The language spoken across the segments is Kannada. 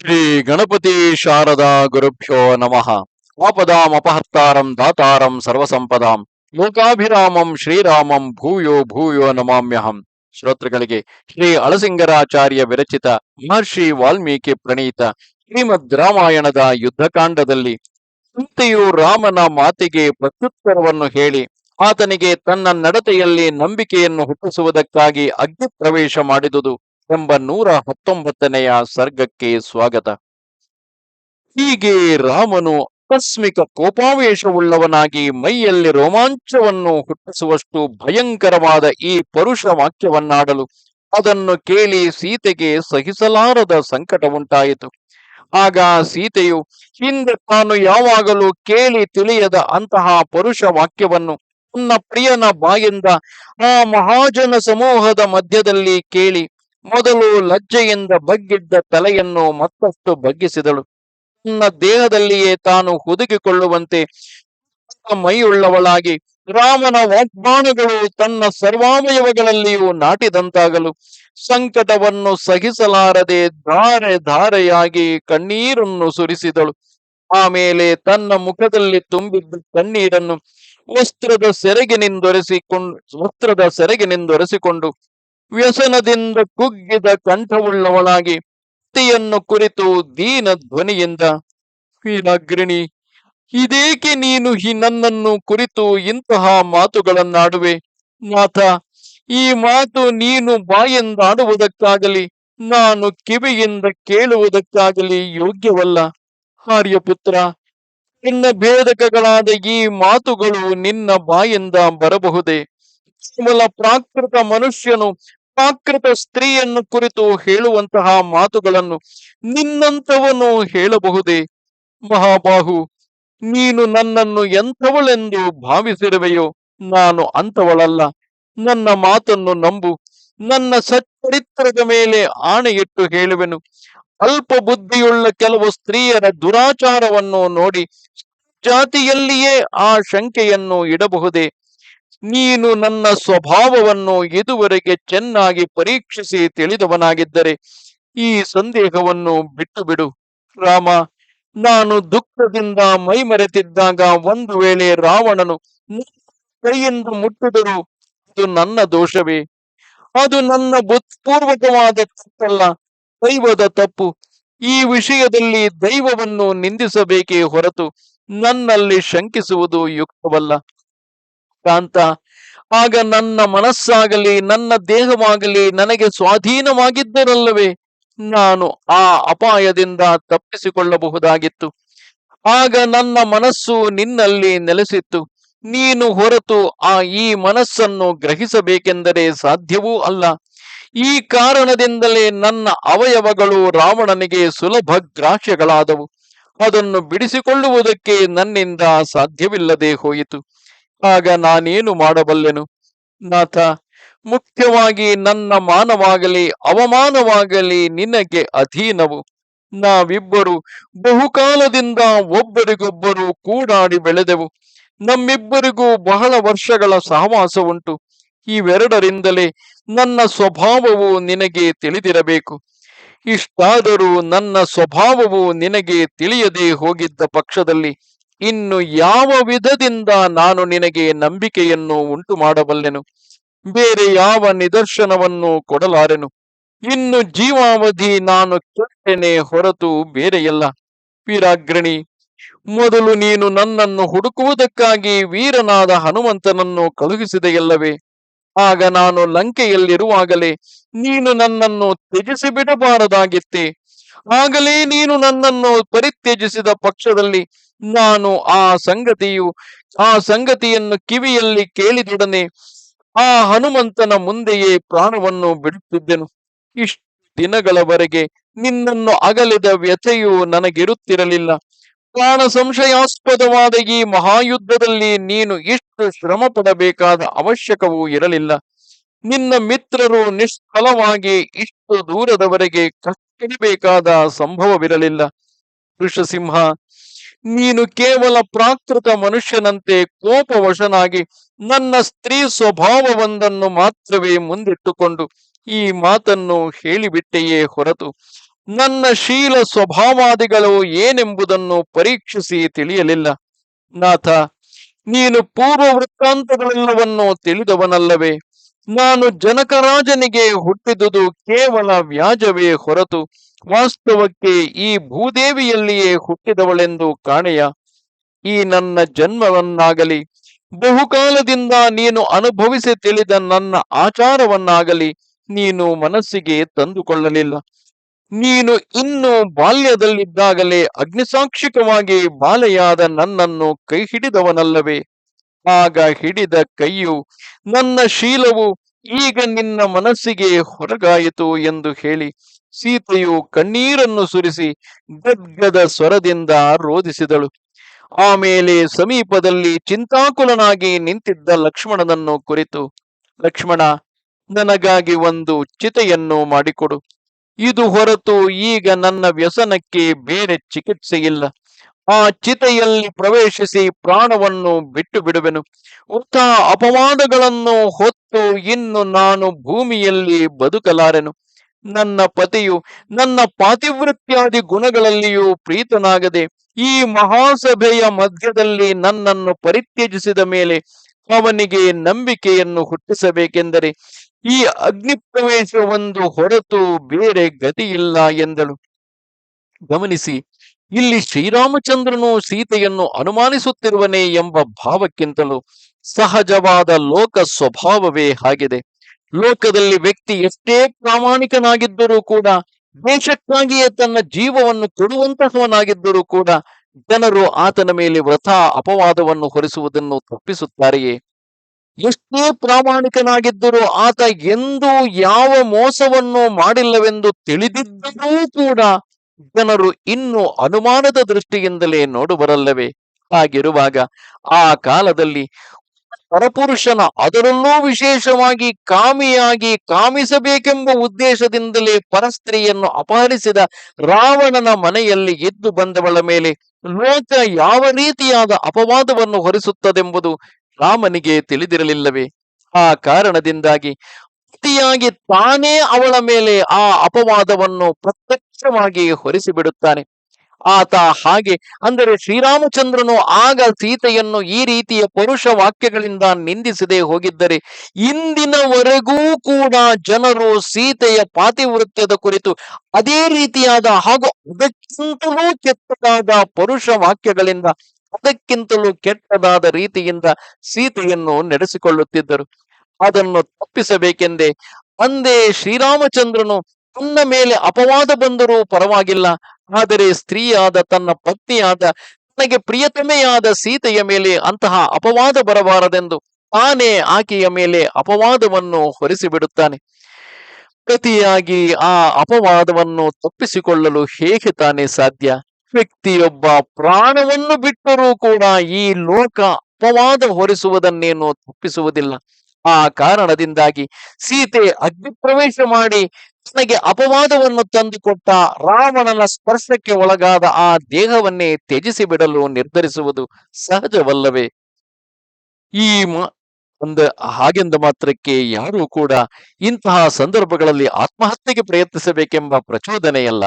ಶ್ರೀ ಗಣಪತಿ ಶಾರದಾ ಗುರುಭ್ಯೋ ನಮಃ. ಆಪದಾಂ ಅಪಹರ್ತಾರಂ ದಾತಾರಂ ಸರ್ವಸಂಪದಾಂ. ಲೋಕಾಭಿರಾಮಂ ಶ್ರೀರಾಮಂ ಭೂಯೋ ಭೂಯೋ ನಮಾಮ್ಯಹಂ. ಶ್ರೋತೃಗಳಿಗೆ ಶ್ರೀ ಅಳಸಿಂಗರಾಚಾರ್ಯ ವಿರಚಿತ ಮಹರ್ಷಿ ವಾಲ್ಮೀಕಿ ಪ್ರಣೀತ ಶ್ರೀಮದ್ ರಾಮಾಯಣದ ಯುದ್ಧಕಾಂಡದಲ್ಲಿ ಸಂತೆಯು ರಾಮನ ಮಾತಿಗೆ ಪ್ರತ್ಯುತ್ತರವನ್ನು ಹೇಳಿ ಆತನಿಗೆ ತನ್ನ ನಡತೆಯಲ್ಲಿ ನಂಬಿಕೆಯನ್ನು ಹುಟ್ಟಿಸುವುದಕ್ಕಾಗಿ ಅಗ್ನಿ ಪ್ರವೇಶ ಮಾಡಿದುದು. ಎಂಬ ನೂರ ಹತ್ತೊಂಬತ್ತನೆಯ ಸರ್ಗಕ್ಕೆ ಸ್ವಾಗತ. ಹೀಗೆ ರಾಮನು ಆಕಸ್ಮಿಕ ಕೋಪಾವೇಶವುಳ್ಳವನಾಗಿ ಮೈಯಲ್ಲಿ ರೋಮಾಂಚವನ್ನು ಹುಟ್ಟಿಸುವಷ್ಟು ಭಯಂಕರವಾದ ಈ ಪರುಷ ವಾಕ್ಯವನ್ನಾಡಲು ಅದನ್ನು ಕೇಳಿ ಸೀತೆಗೆ ಸಹಿಸಲಾರದ ಸಂಕಟ ಉಂಟಾಯಿತು ಆಗ ಸೀತೆಯು, ಹಿಂದೆ ತಾನು ಯಾವಾಗಲೂ ಕೇಳಿ ತಿಳಿಯದ ಅಂತಹ ಪರುಷ ವಾಕ್ಯವನ್ನು ತನ್ನ ಪ್ರಿಯನ ಬಾಯಿಂದ ಆ ಮಹಾಜನ ಸಮೂಹದ ಮಧ್ಯದಲ್ಲಿ ಕೇಳಿ ಮೊದಲು ಲಜ್ಜೆಯಿಂದ ಬಗ್ಗಿದ್ದ ತಲೆಯನ್ನು ಮತ್ತಷ್ಟು ಬಗ್ಗಿಸಿದಳು. ತನ್ನ ದೇಹದಲ್ಲಿಯೇ ತಾನು ಹುದುಗಿಕೊಳ್ಳುವಂತೆ ಮೈಯುಳ್ಳವಳಾಗಿ ರಾಮನ ವಾಗ್ಬಾಣಗಳು ತನ್ನ ಸರ್ವಾವಯವಗಳಲ್ಲಿಯೂ ನಾಟಿದಂತಾಗಲು ಸಂಕಟವನ್ನು ಸಹಿಸಲಾರದೆ ಧಾರೆ ಧಾರೆಯಾಗಿ ಕಣ್ಣೀರನ್ನು ಸುರಿಸಿದಳು. ಆಮೇಲೆ ತನ್ನ ಮುಖದಲ್ಲಿ ತುಂಬಿದ್ದ ಕಣ್ಣೀರನ್ನು ವಸ್ತ್ರದ ಸೆರೆಗಿನಿಂದೊರೆಸಿಕೊಂಡು ವಸ್ತ್ರದ ಸೆರಗಿನಿಂದೊರೆಸಿಕೊಂಡು ವ್ಯಸನದಿಂದ ಕುಗ್ಗಿದ ಕಂಠವುಳ್ಳವಳಾಗಿ ಪತಿಯನ್ನು ಕುರಿತು ದೀನ ಧ್ವನಿಯಿಂದ ವೀರಾಗ್ರಣಿ ಇದೇಕೆ ನೀನು ಹಿ ನನ್ನನ್ನು ಕುರಿತು ಇಂತಹ ಮಾತುಗಳನ್ನಾಡುವೆ? ನಾಥ ಈ ಮಾತು ನೀನು ಬಾಯಿಂದಾಡುವುದಕ್ಕಾಗಲಿ, ನಾನು ಕಿವಿಯಿಂದ ಕೇಳುವುದಕ್ಕಾಗಲಿ ಯೋಗ್ಯವಲ್ಲ. ಆರ್ಯಪುತ್ರ, ನಿನ್ನ ಭೇದಕಗಳಾದ ಈ ಮಾತುಗಳು ನಿನ್ನ ಬಾಯಿಂದ ಬರಬಹುದೇ? ಕೇವಲ ಪ್ರಾಕೃತ ಮನುಷ್ಯನು ಪ್ರಾಕೃತ ಸ್ತ್ರೀಯನ್ನು ಕುರಿತು ಹೇಳುವಂತಹ ಮಾತುಗಳನ್ನು ನಿನ್ನಂತವನು ಹೇಳಬಹುದೇ? ಮಹಾಬಾಹು, ನೀನು ನನ್ನನ್ನು ಎಂಥವಳೆಂದು ಭಾವಿಸಿರುವೆಯೋ? ನಾನು ಅಂತವಳಲ್ಲ ನನ್ನ ಮಾತನ್ನು ನಂಬು. ನನ್ನ ಸಚ್ಚರಿತ್ರದ ಮೇಲೆ ಆಣೆಯಿಟ್ಟು ಹೇಳುವೆನು. ಅಲ್ಪ ಬುದ್ಧಿಯುಳ್ಳ ಕೆಲವು ಸ್ತ್ರೀಯರ ದುರಾಚಾರವನ್ನು ನೋಡಿ ಜಾತಿಯಲ್ಲಿಯೇ ಆ ಶಂಕೆಯನ್ನು ಇಡಬಹುದೇ? ನೀನು ನನ್ನ ಸ್ವಭಾವವನ್ನು ಇದುವರೆಗೆ ಚೆನ್ನಾಗಿ ಪರೀಕ್ಷಿಸಿ ತಿಳಿದವನಾಗಿದ್ದರೆ ಈ ಸಂದೇಹವನ್ನು ಬಿಟ್ಟು ಬಿಡು ರಾಮ, ನಾನು ದುಃಖದಿಂದ ಮೈಮರೆತಿದ್ದಾಗ ಒಂದು ವೇಳೆ ರಾವಣನು ಕೈಯಿಂದ ಮುಟ್ಟಿದರು ಅದು ನನ್ನ ದೋಷವೇ? ಅದು ನನ್ನ ಬುತ್ಪೂರ್ವಕವಾದ ತಪ್ಪಲ್ಲ. ದೈವದ ತಪ್ಪು. ಈ ವಿಷಯದಲ್ಲಿ ದೈವವನ್ನು ನಿಂದಿಸಬೇಕೇ ಹೊರತು ನನ್ನಲ್ಲಿ ಶಂಕಿಸುವುದು ಯುಕ್ತವಲ್ಲ. ಕಾಂತ ಆಗ ನನ್ನ ಮನಸ್ಸಾಗಲಿ, ನನ್ನ ದೇಹವಾಗಲಿ ನನಗೆ ಸ್ವಾಧೀನವಾಗಿದ್ದರಲ್ಲವೇ? ನಾನು ಆ ಅಪಾಯದಿಂದ ತಪ್ಪಿಸಿಕೊಳ್ಳಬಹುದಾಗಿತ್ತು. ಆಗ ನನ್ನ ಮನಸ್ಸು ನಿನ್ನಲ್ಲಿ ನೆಲೆಸಿತ್ತು. ನೀನು ಹೊರತು ಆ ಈ ಮನಸ್ಸನ್ನು ಗ್ರಹಿಸಬೇಕೆಂದರೆ ಸಾಧ್ಯವೂ ಅಲ್ಲ. ಈ ಕಾರಣದಿಂದಲೇ ನನ್ನ ಅವಯವಗಳು ರಾವಣನಿಗೆ ಸುಲಭ ಗ್ರಾಹ್ಯಗಳಾದವು. ಅದನ್ನು ಬಿಡಿಸಿಕೊಳ್ಳುವುದಕ್ಕೆ ನನ್ನಿಂದ ಸಾಧ್ಯವಿಲ್ಲದೆ ಹೋಯಿತು. ಆಗ ನಾನೇನು ಮಾಡಬಲ್ಲೆನು? ನಾಥ, ಮುಖ್ಯವಾಗಿ ನನ್ನ ಮಾನವಾಗಲಿ, ಅವಮಾನವಾಗಲಿ ನಿನಗೆ ಅಧೀನವು. ನಾವಿಬ್ಬರು ಬಹುಕಾಲದಿಂದ ಒಬ್ಬರಿಗೊಬ್ಬರು ಕೂಡಾಡಿ ಬೆಳೆದೆವು. ನಮ್ಮಿಬ್ಬರಿಗೂ ಬಹಳ ವರ್ಷಗಳ ಸಹವಾಸ ಉಂಟು ಇವೆರಡರಿಂದಲೇ ನನ್ನ ಸ್ವಭಾವವು ನಿನಗೆ ತಿಳಿದಿರಬೇಕು. ಇಷ್ಟಾದರೂ ನನ್ನ ಸ್ವಭಾವವು ನಿನಗೆ ತಿಳಿಯದೇ ಹೋಗಿದ್ದ ಪಕ್ಷದಲ್ಲಿ ಇನ್ನು ಯಾವ ವಿಧದಿಂದ ನಾನು ನಿನಗೆ ನಂಬಿಕೆಯನ್ನು ಉಂಟು ಮಾಡಬಲ್ಲೆನು ಬೇರೆ ಯಾವ ನಿದರ್ಶನವನ್ನು ಕೊಡಲಾರೆನು? ಇನ್ನು ಜೀವಾವಧಿ ನಾನು ಕೆಟ್ಟೆನೆ ಹೊರತು ಬೇರೆಯಲ್ಲ. ವೀರಾಗ್ರಣಿ, ಮೊದಲು ನೀನು ನನ್ನನ್ನು ಹುಡುಕುವುದಕ್ಕಾಗಿ ವೀರನಾದ ಹನುಮಂತನನ್ನು ಕಳುಹಿಸಿದೆಯಲ್ಲವೇ? ಆಗ ನಾನು ಲಂಕೆಯಲ್ಲಿರುವಾಗಲೇ ನೀನು ನನ್ನನ್ನು ತ್ಯಜಿಸಿ ಬಿಡಬಾರದಾಗಿತ್ತೆ ಆಗಲೇ ನೀನು ನನ್ನನ್ನು ಪರಿತ್ಯಜಿಸಿದ ಪಕ್ಷದಲ್ಲಿ ನಾನು ಆ ಸಂಗತಿಯು, ಆ ಸಂಗತಿಯನ್ನು ಕಿವಿಯಲ್ಲಿ ಕೇಳಿದೊಡನೆ ಆ ಹನುಮಂತನ ಮುಂದೆಯೇ ಪ್ರಾಣವನ್ನು ಬಿಡುತ್ತಿದ್ದೆನು. ಇಷ್ಟು ದಿನಗಳವರೆಗೆ ನಿನ್ನನ್ನು ಅಗಲಿದ ವ್ಯಥೆಯು ನನಗಿರುತ್ತಿರಲಿಲ್ಲ. ಪ್ರಾಣ ಸಂಶಯಾಸ್ಪದವಾದ ಈ ಮಹಾಯುದ್ಧದಲ್ಲಿ ನೀನು ಇಷ್ಟು ಶ್ರಮ ಪಡಬೇಕಾದ ಅವಶ್ಯಕವೂ ಇರಲಿಲ್ಲ. ನಿನ್ನ ಮಿತ್ರರು ನಿಷ್ಫಲವಾಗಿ ಇಷ್ಟು ದೂರದವರೆಗೆ ಕಷ್ಟಬೇಕಾದ ಸಂಭವವಿರಲಿಲ್ಲ. ಋಷಸಿಂಹ ನೀನು ಕೇವಲ ಪ್ರಾಕೃತ ಮನುಷ್ಯನಂತೆ ಕೋಪವಶನಾಗಿ ನನ್ನ ಸ್ತ್ರೀ ಸ್ವಭಾವವೊಂದನ್ನು ಮಾತ್ರವೇ ಮುಂದಿಟ್ಟುಕೊಂಡು ಈ ಮಾತನ್ನು ಹೇಳಿಬಿಟ್ಟೆಯೇ ಹೊರತು ನನ್ನ ಶೀಲ ಸ್ವಭಾವಾದಿಗಳು ಏನೆಂಬುದನ್ನು ಪರೀಕ್ಷಿಸಿ ತಿಳಿಯಲಿಲ್ಲ. ನಾಥ, ನೀನು ಪೂರ್ವ ವೃತ್ತಾಂತಗಳೆಲ್ಲವನ್ನು ತಿಳಿದವನಲ್ಲವೇ? ನಾನು ಜನಕರಾಜನಿಗೆ ಹುಟ್ಟಿದುದು ಕೇವಲ ವ್ಯಾಜವೇ ಹೊರತು ವಾಸ್ತವಕ್ಕೆ ಈ ಭೂದೇವಿಯಲ್ಲಿಯೇ ಹುಟ್ಟಿದವಳೆಂದು ಕಾಣೆಯ ಈ ನನ್ನ ಜನ್ಮವನ್ನಾಗಲಿ, ಬಹುಕಾಲದಿಂದ ನೀನು ಅನುಭವಿಸಿ ತಿಳಿದ ನನ್ನ ಆಚಾರವನ್ನಾಗಲಿ ನೀನು ಮನಸ್ಸಿಗೆ ತಂದುಕೊಳ್ಳಲಿಲ್ಲ. ನೀನು ಇನ್ನು ಬಾಲ್ಯದಲ್ಲಿದ್ದಾಗಲೇ ಅಗ್ನಿಸಾಕ್ಷಿಕವಾಗಿ ಬಾಲೆಯಾದ ನನ್ನನ್ನು ಕೈ ಹಿಡಿದವನಲ್ಲವೇ ಆಗ ಹಿಡಿದ ಕೈಯು, ನನ್ನ ಶೀಲವು ಈಗ ನಿನ್ನ ಮನಸ್ಸಿಗೆ ಹೊರಗಾಯಿತು ಎಂದು ಹೇಳಿ ಸೀತೆಯು ಕಣ್ಣೀರನ್ನು ಸುರಿಸಿ ಗದ್ಗದ ಸ್ವರದಿಂದ ರೋಧಿಸಿದಳು ಆಮೇಲೆ ಸಮೀಪದಲ್ಲಿ ಚಿಂತಾಕುಲನಾಗಿ ನಿಂತಿದ್ದ ಲಕ್ಷ್ಮಣನನ್ನು ಕುರಿತು, ಲಕ್ಷ್ಮಣ, ನನಗಾಗಿ ಒಂದು ಚಿತೆಯನ್ನು ಮಾಡಿಕೊಡು. ಇದು ಹೊರತು ಈಗ ನನ್ನ ವ್ಯಸನಕ್ಕೆ ಬೇರೆ ಚಿಕಿತ್ಸೆಯಿಲ್ಲ. ಆ ಚಿತೆಯಲ್ಲಿ ಪ್ರವೇಶಿಸಿ ಪ್ರಾಣವನ್ನು ಬಿಟ್ಟು ಬಿಡುವೆನು ಉತ್ತ ಅಪವಾದಗಳನ್ನು ಹೊತ್ತು ಇನ್ನು ನಾನು ಭೂಮಿಯಲ್ಲಿ ಬದುಕಲಾರೆನು. ನನ್ನ ಪತಿಯು ನನ್ನ ಪಾತಿವೃತ್ಯಾದಿ ಗುಣಗಳಲ್ಲಿಯೂ ಪ್ರೀತನಾಗದೆ ಈ ಮಹಾಸಭೆಯ ಮಧ್ಯದಲ್ಲಿ ನನ್ನನ್ನು ಪರಿತ್ಯಜಿಸಿದ ಮೇಲೆ ಅವನಿಗೆ ನಂಬಿಕೆಯನ್ನು ಹುಟ್ಟಿಸಬೇಕೆಂದರೆ ಈ ಅಗ್ನಿ ಪ್ರವೇಶವೊಂದು ಹೊರತು ಬೇರೆ ಗತಿಯಿಲ್ಲ ಎಂದಳು. ಗಮನಿಸಿ ಇಲ್ಲಿ ಶ್ರೀರಾಮಚಂದ್ರನು ಸೀತೆಯನ್ನು ಅನುಮಾನಿಸುತ್ತಿರುವನೇ ಎಂಬ ಭಾವಕ್ಕಿಂತಲೂ ಸಹಜವಾದ ಲೋಕ ಸ್ವಭಾವವೇ ಆಗಿದೆ. ಲೋಕದಲ್ಲಿ ವ್ಯಕ್ತಿ ಎಷ್ಟೇ ಪ್ರಾಮಾಣಿಕನಾಗಿದ್ದರೂ ಕೂಡ, ದೇಶಕ್ಕಾಗಿಯೇ ತನ್ನ ಜೀವವನ್ನು ಕೊಡುವಂತಹವನಾಗಿದ್ದರೂ ಕೂಡ, ಜನರು ಆತನ ಮೇಲೆ ವ್ರತ, ಅಪವಾದವನ್ನು ಹೊರಿಸುವುದನ್ನು ತಪ್ಪಿಸುತ್ತಾರೆಯೇ? ಎಷ್ಟೇ ಪ್ರಾಮಾಣಿಕನಾಗಿದ್ದರೂ ಆತ ಎಂದೂ ಯಾವ ಮೋಸವನ್ನು ಮಾಡಿಲ್ಲವೆಂದು ತಿಳಿದಿದ್ದರೂ ಕೂಡ ಜನರು ಇನ್ನು ಅನುಮಾನದ ದೃಷ್ಟಿಯಿಂದಲೇ ನೋಡುವರಲ್ಲವೇ? ಹಾಗಿರುವಾಗ ಆ ಕಾಲದಲ್ಲಿ ಪರಪುರುಷನ ಅದರಲ್ಲೂ ವಿಶೇಷವಾಗಿ ಕಾಮಿಯಾಗಿ ಕಾಮಿಸಬೇಕೆಂಬ ಉದ್ದೇಶದಿಂದಲೇ ಪರಸ್ತ್ರೀಯನ್ನು ಅಪಹರಿಸಿದ ರಾವಣನ ಮನೆಯಲ್ಲಿ ಎದ್ದು ಬಂದವಳ ಮೇಲೆ ಲೋಕ ಯಾವ ರೀತಿಯಾದ ಅಪವಾದವನ್ನು ಹೊರಿಸುತ್ತದೆಂಬುದು ರಾಮನಿಗೆ ತಿಳಿದಿರಲಿಲ್ಲವೇ? ಆ ಕಾರಣದಿಂದಾಗಿ ಅತಿಯಾಗಿ ತಾನೇ ಅವಳ ಮೇಲೆ ಆ ಅಪವಾದವನ್ನು ಪ್ರತ್ಯಕ್ಷವಾಗಿ ಹೊರಿಸಿಬಿಡುತ್ತಾನೆ. ಆತ ಹಾಗೆ ಅಂದರೆ ಶ್ರೀರಾಮಚಂದ್ರನು ಆಗ ಸೀತೆಯನ್ನು ಈ ರೀತಿಯ ಪುರುಷ ವಾಕ್ಯಗಳಿಂದ ನಿಂದಿಸದೆ ಹೋಗಿದ್ದರೆ ಇಂದಿನವರೆಗೂ ಕೂಡ ಜನರು ಸೀತೆಯ ಪಾತಿವೃತ್ಯದ ಕುರಿತು ಅದೇ ರೀತಿಯಾದ ಹಾಗೂ ಅದಕ್ಕಿಂತಲೂ ಕೆಟ್ಟದಾದ ಪುರುಷ ವಾಕ್ಯಗಳಿಂದ, ಅದಕ್ಕಿಂತಲೂ ಕೆಟ್ಟದಾದ ರೀತಿಯಿಂದ ಸೀತೆಯನ್ನು ನಡೆಸಿಕೊಳ್ಳುತ್ತಿದ್ದರು. ಅದನ್ನು ತಪ್ಪಿಸಬೇಕೆಂದೇ ಅಂದೇ ಶ್ರೀರಾಮಚಂದ್ರನು ತನ್ನ ಮೇಲೆ ಅಪವಾದ ಬಂದರೂ ಪರವಾಗಿಲ್ಲ. ಆದರೆ ಸ್ತ್ರೀಯಾದ ತನ್ನ ಪತ್ನಿಯಾದ ತನಗೆ ಪ್ರಿಯತಮೆಯಾದ ಸೀತೆಯ ಮೇಲೆ ಅಂತಹ ಅಪವಾದ ಬರಬಾರದೆಂದು ತಾನೇ ಆಕೆಯ ಮೇಲೆ ಅಪವಾದವನ್ನು ಹೊರಿಸಿಬಿಡುತ್ತಾನೆ. ಪ್ರತಿಯಾಗಿ ಆ ಅಪವಾದವನ್ನು ತಪ್ಪಿಸಿಕೊಳ್ಳಲು ಹೇಗೆ ತಾನೇ ಸಾಧ್ಯ? ವ್ಯಕ್ತಿಯೊಬ್ಬ ಪ್ರಾಣವನ್ನು ಬಿಟ್ಟರೂ ಕೂಡ ಈ ಲೋಕ ಅಪವಾದ ಹೊರಿಸುವುದನ್ನೇನು ತಪ್ಪಿಸುವುದಿಲ್ಲ. ಆ ಕಾರಣದಿಂದಾಗಿ ಸೀತೆ ಅಗ್ನಿ ಪ್ರವೇಶ ಮಾಡಿ ತನಗೆ ಅಪವಾದವನ್ನು ತಂದುಕೊಟ್ಟ ರಾವಣನ ಸ್ಪರ್ಶಕ್ಕೆ ಒಳಗಾದ ಆ ದೇಹವನ್ನೇ ತ್ಯಜಿಸಿ ಬಿಡಲು ನಿರ್ಧರಿಸುವುದು ಸಹಜವಲ್ಲವೇ? ಈ ಒಂದ ಒಂದು ಹಾಗೆಂದ ಮಾತ್ರಕ್ಕೆ ಯಾರೂ ಕೂಡ ಇಂತಹ ಸಂದರ್ಭಗಳಲ್ಲಿ ಆತ್ಮಹತ್ಯೆಗೆ ಪ್ರಯತ್ನಿಸಬೇಕೆಂಬ ಪ್ರಚೋದನೆಯಲ್ಲ.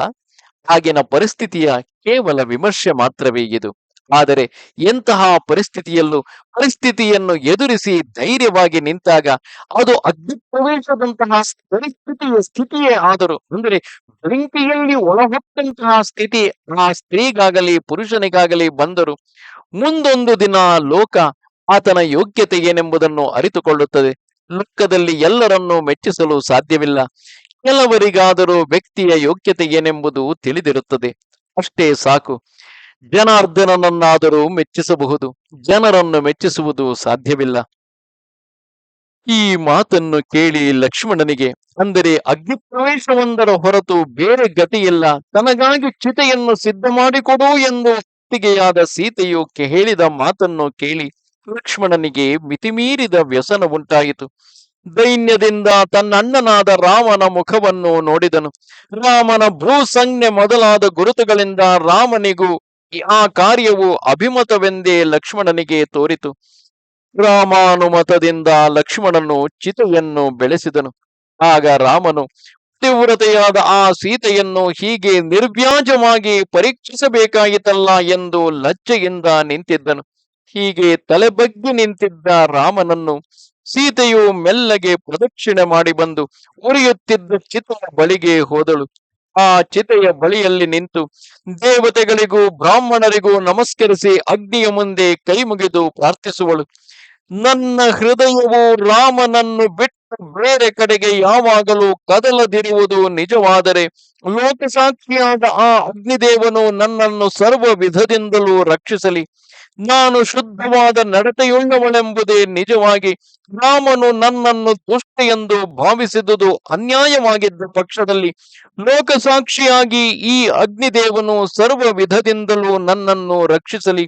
ಆಗಿನ ಪರಿಸ್ಥಿತಿಯ ಕೇವಲ ವಿಮರ್ಶೆ ಮಾತ್ರವೇ ಇದು. ಆದರೆ ಎಂತಹ ಪರಿಸ್ಥಿತಿಯಲ್ಲೂ ಪರಿಸ್ಥಿತಿಯನ್ನು ಎದುರಿಸಿ ಧೈರ್ಯವಾಗಿ ನಿಂತಾಗ ಅದು ಅಗ್ನಿ ಪ್ರವೇಶದಂತಹ ಪರಿಸ್ಥಿತಿಯ ಸ್ಥಿತಿಯೇ ಆದರೂ, ಅಂದರೆ ಬೆಂಕಿಯಲ್ಲಿ ಒಳಹೊಟ್ಟಂತಹ ಸ್ಥಿತಿ ಆ ಸ್ತ್ರೀಗಾಗಲಿ ಪುರುಷನಿಗಾಗಲಿ ಬಂದರು ಮುಂದೊಂದು ದಿನ ಲೋಕ ಆತನ ಯೋಗ್ಯತೆ ಏನೆಂಬುದನ್ನು ಅರಿತುಕೊಳ್ಳುತ್ತದೆ. ಲೋಕದಲ್ಲಿ ಎಲ್ಲರನ್ನೂ ಮೆಚ್ಚಿಸಲು ಸಾಧ್ಯವಿಲ್ಲ. ಕೆಲವರಿಗಾದರೂ ವ್ಯಕ್ತಿಯ ಯೋಗ್ಯತೆ ಏನೆಂಬುದು ತಿಳಿದಿರುತ್ತದೆ. ಅಷ್ಟೇ ಸಾಕು. ಜನಾರ್ದನನನ್ನಾದರೂ ಮೆಚ್ಚಿಸಬಹುದು, ಜನರನ್ನು ಮೆಚ್ಚಿಸುವುದು ಸಾಧ್ಯವಿಲ್ಲ. ಈ ಮಾತನ್ನು ಕೇಳಿ ಲಕ್ಷ್ಮಣನಿಗೆ, ಅಂದರೆ ಅಗ್ನಿ ಪ್ರವೇಶವೊಂದರ ಹೊರತು ಬೇರೆ ಗತಿಯಿಲ್ಲ, ತನಗಾಗಿ ಚಿತೆಯನ್ನು ಸಿದ್ಧ ಮಾಡಿಕೊಡು ಎಂದು ಅತ್ತಿಗೆಯಾದ ಸೀತೆಯು ಹೇಳಿದ ಮಾತನ್ನು ಕೇಳಿ ಲಕ್ಷ್ಮಣನಿಗೆ ಮಿತಿಮೀರಿದ ವ್ಯಸನ ಉಂಟಾಯಿತು. ದೈನ್ಯದಿಂದ ತನ್ನ ಅಣ್ಣನಾದ ರಾಮನ ಮುಖವನ್ನು ನೋಡಿದನು. ರಾಮನ ಭೂಸಂಜ್ಞೆ ಮೊದಲಾದ ಗುರುತುಗಳಿಂದ ರಾಮನಿಗೂ ಆ ಕಾರ್ಯವು ಅಭಿಮತವೆಂದೇ ಲಕ್ಷ್ಮಣನಿಗೆ ತೋರಿತು. ರಾಮಾನುಮತದಿಂದ ಲಕ್ಷ್ಮಣನು ಚಿತೆಯನ್ನು ಬೆಳೆಸಿದನು. ಆಗ ರಾಮನು ತೀವ್ರತೆಯಾದ ಆ ಸೀತೆಯನ್ನು ಹೀಗೆ ನಿರ್ವ್ಯಾಜವಾಗಿ ಪರೀಕ್ಷಿಸಬೇಕಾಯಿತಲ್ಲ ಎಂದು ಲಜ್ಜೆಯಿಂದ ನಿಂತಿದ್ದನು. ಹೀಗೆ ತಲೆಬಗ್ಗಿ ನಿಂತಿದ್ದ ರಾಮನನ್ನು ಸೀತೆಯು ಮೆಲ್ಲಗೆ ಪ್ರದಕ್ಷಿಣೆ ಮಾಡಿ ಬಂದು ಉರಿಯುತ್ತಿದ್ದ ಚಿತ್ರ ಬಳಿಗೆ ಹೋದಳು. ಆ ಚಿತೆಯ ಬಳಿಯಲ್ಲಿ ನಿಂತು ದೇವತೆಗಳಿಗೂ ಬ್ರಾಹ್ಮಣರಿಗೂ ನಮಸ್ಕರಿಸಿ ಅಗ್ನಿಯ ಮುಂದೆ ಕೈ ಮುಗಿದು ಪ್ರಾರ್ಥಿಸುವಳು. ನನ್ನ ಹೃದಯವು ರಾಮನನ್ನು ಬಿಟ್ಟು ಬೇರೆ ಕಡೆಗೆ ಯಾವಾಗಲೂ ಕದಲದಿರುವುದು ನಿಜವಾದರೆ ಲೋಕಸಾಕ್ಷಿಯಾದ ಆ ಅಗ್ನಿದೇವನು ನನ್ನನ್ನು ಸರ್ವ ವಿಧದಿಂದಲೂ ರಕ್ಷಿಸಲಿ. ನಾನು ಶುದ್ಧವಾದ ನಡತೆಯುಳ್ಳವಳೆಂಬುದೇ ನಿಜವಾಗಿ ರಾಮನು ನನ್ನನ್ನು ದುಷ್ಟ ಎಂದು ಭಾವಿಸಿದುದು ಅನ್ಯಾಯವಾಗಿದ್ದ ಪಕ್ಷದಲ್ಲಿ ಲೋಕಸಾಕ್ಷಿಯಾಗಿ ಈ ಅಗ್ನಿದೇವನು ಸರ್ವ ವಿಧದಿಂದಲೂ ನನ್ನನ್ನು ರಕ್ಷಿಸಲಿ.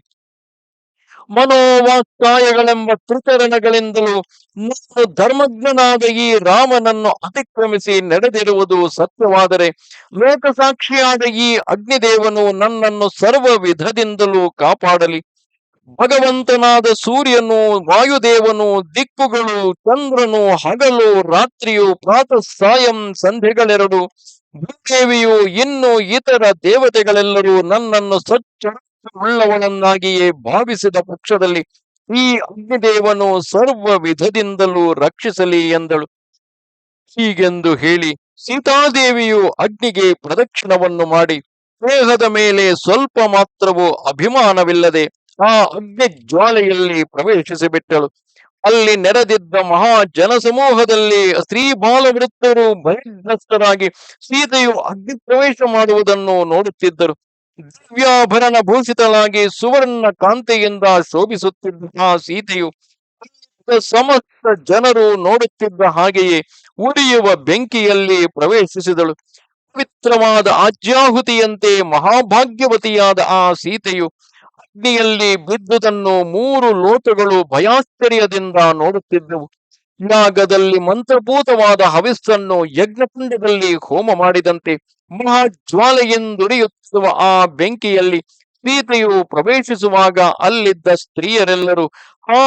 ಮನೋವಾಕ್ಕಾಯಗಳೆಂಬ ತ್ರಿಕರಣಗಳಿಂದಲೂ ನಾನು ಧರ್ಮಜ್ಞನಾದ ಈ ರಾಮನನ್ನು ಅತಿಕ್ರಮಿಸಿ ನಡೆದಿರುವುದು ಸತ್ಯವಾದರೆ ಲೋಕಸಾಕ್ಷಿಯಾದ ಈ ಅಗ್ನಿದೇವನು ನನ್ನನ್ನು ಸರ್ವ ವಿಧದಿಂದಲೂ ಕಾಪಾಡಲಿ. ಭಗವಂತನಾದ ಸೂರ್ಯನು, ವಾಯುದೇವನು, ದಿಕ್ಕುಗಳು, ಚಂದ್ರನು, ಹಗಲು, ರಾತ್ರಿಯು, ಪ್ರಾತಃ, ಸಾಯಂ ಸಂಧೆಗಳೆರಡು ಭೂದೇವಿಯು, ಇನ್ನು ಇತರ ದೇವತೆಗಳೆಲ್ಲರೂ ನನ್ನನ್ನು ಸ್ವಚ್ಛ ಉಳ್ಳವನನ್ನಾಗಿಯೇ ಭಾವಿಸಿದ ಪಕ್ಷದಲ್ಲಿ ಈ ಅಗ್ನಿದೇವನು ಸರ್ವ ವಿಧದಿಂದಲೂ ರಕ್ಷಿಸಲಿ ಎಂದಳು. ಹೀಗೆಂದು ಹೇಳಿ ಸೀತಾದೇವಿಯು ಅಗ್ನಿಗೆ ಪ್ರದಕ್ಷಿಣವನ್ನು ಮಾಡಿ, ದೇಹದ ಮೇಲೆ ಸ್ವಲ್ಪ ಮಾತ್ರವೂ ಅಭಿಮಾನವಿಲ್ಲದೆ ಆ ಅಗ್ನಿ ಜ್ವಾಲೆಯಲ್ಲಿ ಪ್ರವೇಶಿಸಿ ಬಿಟ್ಟಳು ಅಲ್ಲಿ ನೆರೆದಿದ್ದ ಮಹಾ ಜನಸಮೂಹದಲ್ಲಿ ಸ್ತ್ರೀ ಬಾಲವೃತ್ತರು ಭಯಗ್ರಸ್ತರಾಗಿ ಸೀತೆಯು ಅಗ್ನಿ ಪ್ರವೇಶ ಮಾಡುವುದನ್ನು ನೋಡುತ್ತಿದ್ದರು. ದಿವ್ಯಾಭರಣ ಭೂಷಿತಳಾಗಿ ಸುವರ್ಣ ಕಾಂತಿಯಿಂದ ಶೋಭಿಸುತ್ತಿದ್ದ ಆ ಸೀತೆಯು ಸಮಸ್ತ ಜನರು ನೋಡುತ್ತಿದ್ದ ಹಾಗೆಯೇ ಉಳಿಯುವ ಬೆಂಕಿಯಲ್ಲಿ ಪ್ರವೇಶಿಸಿದಳು. ಪವಿತ್ರವಾದ ಆಜ್ಯಾಹುತಿಯಂತೆ ಮಹಾಭಾಗ್ಯವತಿಯಾದ ಆ ಸೀತೆಯು ಅಗ್ನಿಯಲ್ಲಿ ಬಿದ್ದುದನ್ನು ಮೂರು ಲೋಕಗಳು ಭಯಾಶ್ಚರ್ಯದಿಂದ ನೋಡುತ್ತಿದ್ದವು. ಯಾಗದಲ್ಲಿ ಮಂತ್ರಭೂತವಾದ ಹವಿಸ್ಸನ್ನು ಯಜ್ಞಕುಂಡದಲ್ಲಿ ಹೋಮ ಮಾಡಿದಂತೆ ಮಹಾಜ್ವಾಲೆಯಿಂದುರಿಯುತ್ತಿರುವ ಆ ಬೆಂಕಿಯಲ್ಲಿ ಸೀತೆಯು ಪ್ರವೇಶಿಸುವಾಗ ಅಲ್ಲಿದ್ದ ಸ್ತ್ರೀಯರೆಲ್ಲರೂ ಹಾ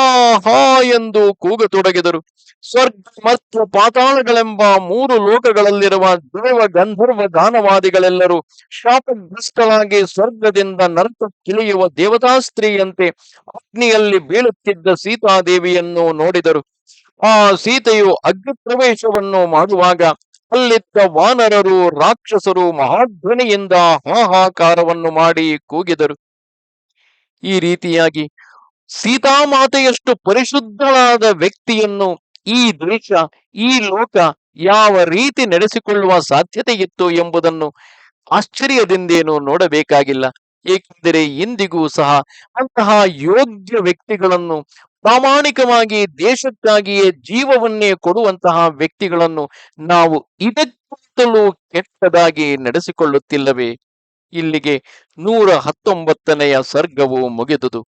ಹಾ ಎಂದು ಕೂಗತೊಡಗಿದರು. ಸ್ವರ್ಗ ಮತ್ತು ಪಾತಾಳಗಳೆಂಬ ಮೂರು ಲೋಕಗಳಲ್ಲಿರುವ ದೇವ ಗಂಧರ್ವ ಗಾನವಾದಿಗಳೆಲ್ಲರೂ ಶಾಪಗ್ರಸ್ತವಾಗಿ ಸ್ವರ್ಗದಿಂದ ನರಕ ಕಿಳಿಯುವ ದೇವತಾ ಸ್ತ್ರೀಯಂತೆ ಅಗ್ನಿಯಲ್ಲಿ ಬೀಳುತ್ತಿದ್ದ ಸೀತಾದೇವಿಯನ್ನು ನೋಡಿದರು. ಆ ಸೀತೆಯು ಅಗ್ನಿ ಪ್ರವೇಶವನ್ನು ಮಾಡುವಾಗ ಅಲ್ಲಿದ್ದ ವಾನರರು, ರಾಕ್ಷಸರು ಮಹಾಧ್ವನಿಯಿಂದ ಹಾಹಾಕಾರವನ್ನು ಮಾಡಿ ಕೂಗಿದರು. ಈ ರೀತಿಯಾಗಿ ಸೀತಾಮಾತೆಯಷ್ಟು ಪರಿಶುದ್ಧಳಾದ ವ್ಯಕ್ತಿಯನ್ನು ಈ ದೃಶ್ಯ, ಈ ಲೋಕ ಯಾವ ರೀತಿ ನಡೆಸಿಕೊಳ್ಳುವ ಸಾಧ್ಯತೆ ಇತ್ತು ಎಂಬುದನ್ನು ಆಶ್ಚರ್ಯದಿಂದೇನು ನೋಡಬೇಕಾಗಿಲ್ಲ. ಏಕೆಂದರೆ ಇಂದಿಗೂ ಸಹ ಅಂತಹ ಯೋಗ್ಯ ವ್ಯಕ್ತಿಗಳನ್ನು ಪ್ರಾಮಾಣಿಕವಾಗಿ ದೇಶಕ್ಕಾಗಿಯೇ ಜೀವವನ್ನೇ ಕೊಡುವಂತಹ ವ್ಯಕ್ತಿಗಳನ್ನು ನಾವು ಇದಕ್ಕಿಂತಲೂ ಕೆಟ್ಟದಾಗಿ ನಡೆಸಿಕೊಳ್ಳುತ್ತಿಲ್ಲವೇ? ಇಲ್ಲಿಗೆ ನೂರ ಹತ್ತೊಂಬತ್ತನೆಯ ಸರ್ಗವು ಮುಗಿದುದು.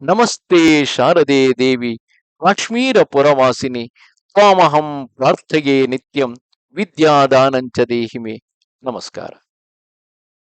ನಮಸ್ತೆ ಶಾರದೆ ದೇವಿ ಕಾಶ್ಮೀರ ಪುರವಾಸಿನಿ ತ್ವಾಮಹಂ ಪ್ರಾರ್ಥೆಯೇ ನಿತ್ಯಂ, ವಿದ್ಯಾದಾನಂಚ ದೇಹಿಮೆ. ನಮಸ್ಕಾರ.